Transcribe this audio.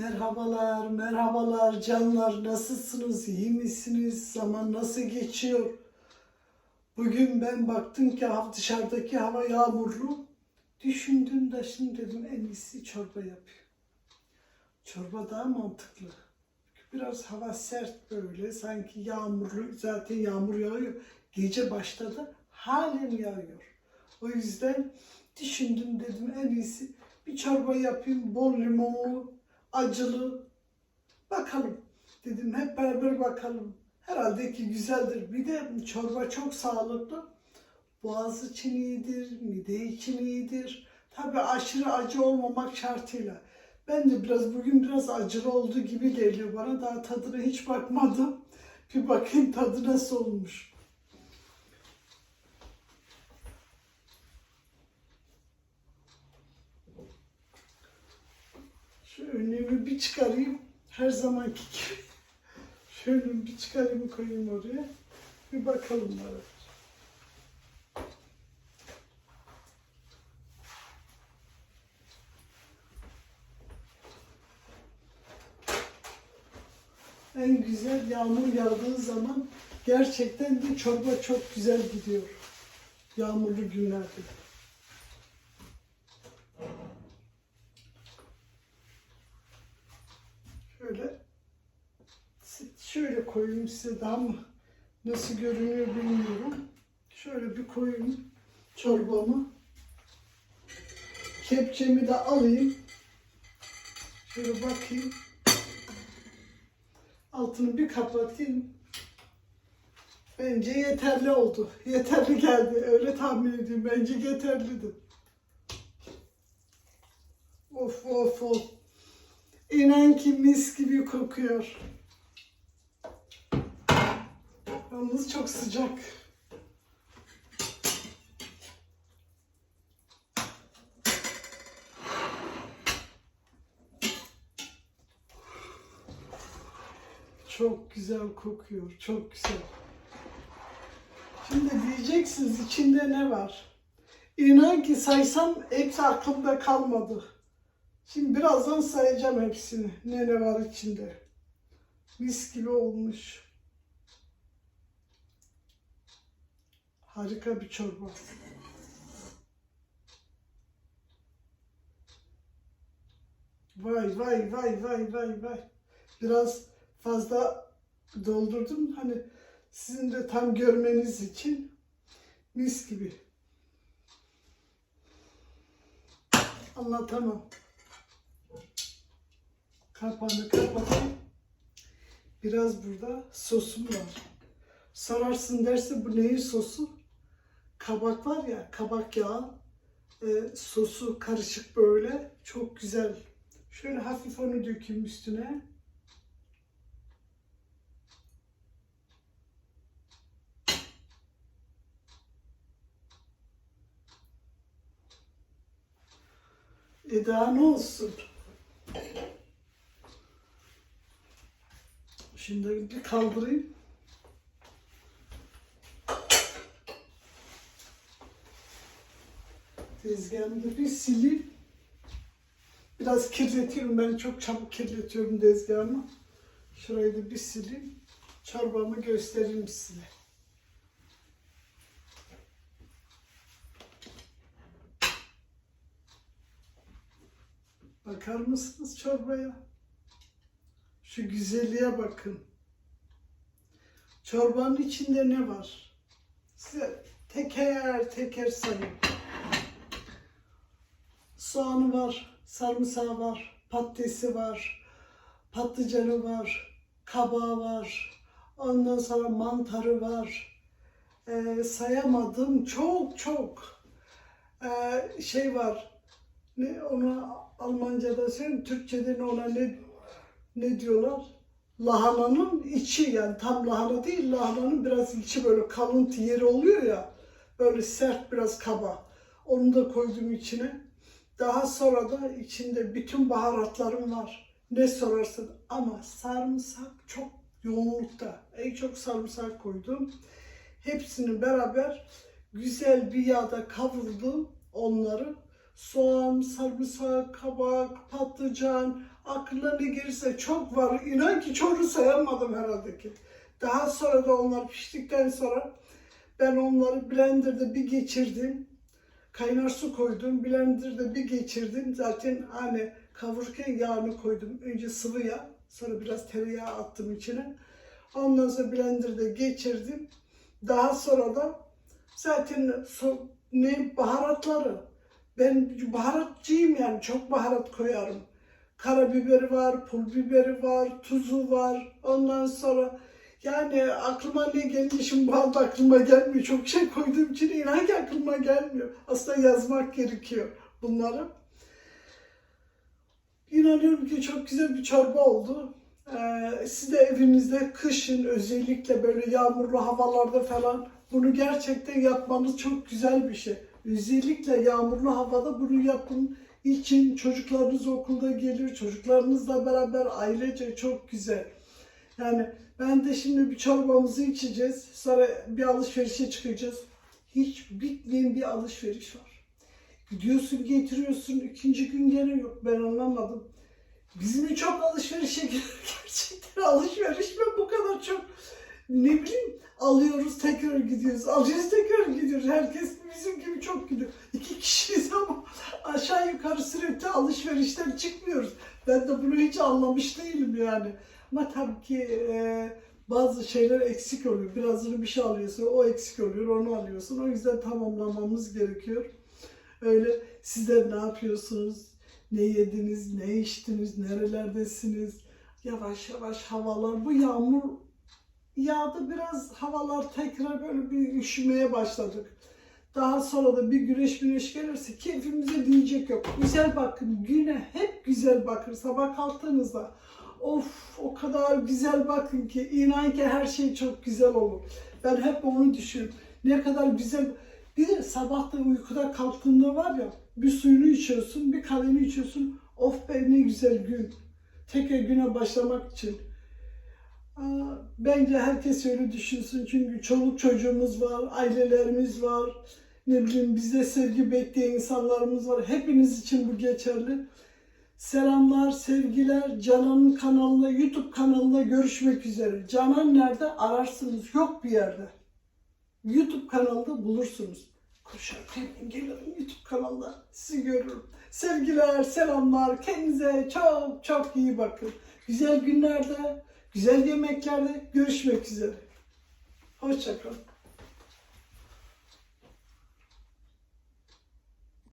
Merhabalar, merhabalar canlar. Nasılsınız? İyi misiniz? Zaman nasıl geçiyor? Bugün ben baktım ki dışarıdaki hava yağmurlu. Düşündüm de şimdi dedim en iyisi çorba yapayım. Çorba daha mantıklı. Biraz hava sert böyle. Sanki yağmurlu. Zaten yağmur yağıyor. Gece başladı. Halen yağıyor. O yüzden düşündüm dedim en iyisi bir çorba yapayım. Bol limonlu, acılı. Bakalım. Dedim hep beraber bakalım. Herhalde ki güzeldir. Bir de çorba çok sağlıklı. Boğaz için iyidir, mide için iyidir. Tabii aşırı acı olmamak şartıyla. Ben de biraz bugün biraz acılı olduğu gibi geliyor bana. Daha tadına hiç bakmadım. Bir bakayım tadı nasıl olmuş. Önlüğümü bir çıkarayım. Her zamanki gibi. Önlüğümü bir çıkarayım koyayım oraya. Bir bakalım bana. En güzel yağmur yağdığı zaman gerçekten de çorba çok güzel gidiyor. Yağmurlu günlerde. Şöyle şöyle koyayım size daha mı nasıl görünüyor bilmiyorum. Şöyle bir koyayım çorbamı. Kepçemi de alayım. Şöyle bakayım. Altını bir kapatayım. Bence yeterli oldu. Yeterli geldi. Öyle tahmin ediyorum. Bence yeterlidir. Of of of. İnan ki mis gibi kokuyor. Yalnız çok sıcak. Çok güzel kokuyor. Çok güzel. Şimdi diyeceksiniz içinde ne var? İnan ki saysam hepsi aklımda kalmadı. Şimdi birazdan sayacağım hepsini. Ne ne var içinde. Mis gibi olmuş. Harika bir çorba. Vay vay vay vay vay vay. Biraz fazla doldurdum. Hani sizin de tam görmeniz için mis gibi. Anlatamam. Kapağını kapatayım. Biraz burada sosum var. Sorarsın derse bu neyin sosu? Kabak var ya, kabak yağı, e, sosu karışık böyle. Çok güzel. Şöyle hafif onu dökeyim üstüne. E daha ne olsun? Şimdi bir kaldırayım. Tezgahımı da bir sileyim. Biraz kirletiyorum. Ben çok çabuk kirletiyorum tezgahımı. Şurayı da bir sileyim. Çorbamı göstereyim size. Bakar mısınız çorbaya? Şu güzelliğe bakın. Çorbanın içinde ne var? Size teker teker sayayım. Soğanı var, sarımsağı var, patatesi var, patlıcanı var, kabağı var, ondan sonra mantarı var. Ee, sayamadım çok çok Ee, şey var. Ne ona Almanca'da söyleyeyim, Türkçe'de ona ne ne diyorlar? Lahananın içi yani tam lahana değil lahananın biraz içi böyle kalıntı yeri oluyor ya böyle sert biraz kaba. Onu da koydum içine. Daha sonra da içinde bütün baharatlarım var. Ne sorarsın ama sarımsak çok yoğunlukta. En çok sarımsak koydum. Hepsini beraber güzel bir yağda kavurdum onları. Soğan, sarımsak, kabak, patlıcan, aklına ne gelirse çok var. İnan ki çoğunu sayamadım herhalde ki. Daha sonra da onlar piştikten sonra ben onları blenderda bir geçirdim. Kaynar su koydum. Blenderda bir geçirdim. Zaten hani kavururken yağını koydum. Önce sıvı yağ, sonra biraz tereyağı attım içine. Ondan sonra blenderda geçirdim. Daha sonra da zaten so, ne baharatları. Ben baharatçıyım yani çok baharat koyarım. Karabiberi var, pul biberi var, tuzu var. Ondan sonra yani aklıma ne geldi şimdi bu anda aklıma gelmiyor. Çok şey koyduğum için inan ki aklıma gelmiyor. Aslında yazmak gerekiyor bunları. İnanıyorum ki çok güzel bir çorba oldu. Ee, siz de evinizde kışın özellikle böyle yağmurlu havalarda falan bunu gerçekten yapmanız çok güzel bir şey. Özellikle yağmurlu havada bunu yapın için çocuklarınız okulda gelir, çocuklarınızla beraber ailece çok güzel. Yani ben de şimdi bir çorbamızı içeceğiz. Sonra bir alışverişe çıkacağız. Hiç bitmeyen bir alışveriş var. Gidiyorsun getiriyorsun ikinci gün gene yok. Ben anlamadım. Biz mi çok alışverişe? Gerçekten alışveriş mi bu kadar çok? Ne bileyim alıyoruz tekrar gidiyoruz. Alıyoruz tekrar gidiyoruz. Herkes bizim gibi çok gidiyor. İki kişiyiz ama aşağı yukarı sürekli alışverişten çıkmıyoruz. Ben de bunu hiç anlamış değilim yani. Ama tabii ki e, bazı şeyler eksik oluyor. Birazını bir şey alıyorsun, o eksik oluyor, onu alıyorsun. O yüzden tamamlamamız gerekiyor. Öyle sizler ne yapıyorsunuz? Ne yediniz, ne içtiniz, nerelerdesiniz? Yavaş yavaş havalar, bu yağmur yağdı biraz havalar tekrar böyle bir üşümeye başladık. Daha sonra da bir güneş güneş gelirse keyfimize diyecek yok. Güzel bakın, güne hep güzel bakın. Sabah kalktığınızda of o kadar güzel bakın ki inan ki her şey çok güzel olur. Ben hep onu düşünüyorum. Ne kadar güzel. Bir de sabah da uykuda kalktığında var ya bir suyunu içiyorsun, bir kahveni içiyorsun. Of be ne güzel gün. Tekrar güne başlamak için. Bence herkes öyle düşünsün çünkü çoluk çocuğumuz var, ailelerimiz var, ne bileyim bizde sevgi bekleyen insanlarımız var. Hepiniz için bu geçerli. Selamlar, sevgiler. Canan'ın kanalında, YouTube kanalında görüşmek üzere. Canan nerede? Ararsınız. Yok bir yerde. YouTube kanalında bulursunuz. Koşarken gelirim YouTube kanalında. Sizi görürüm. Sevgiler, selamlar. Kendinize çok çok iyi bakın. Güzel günlerde, güzel yemeklerde görüşmek üzere. Hoşçakalın.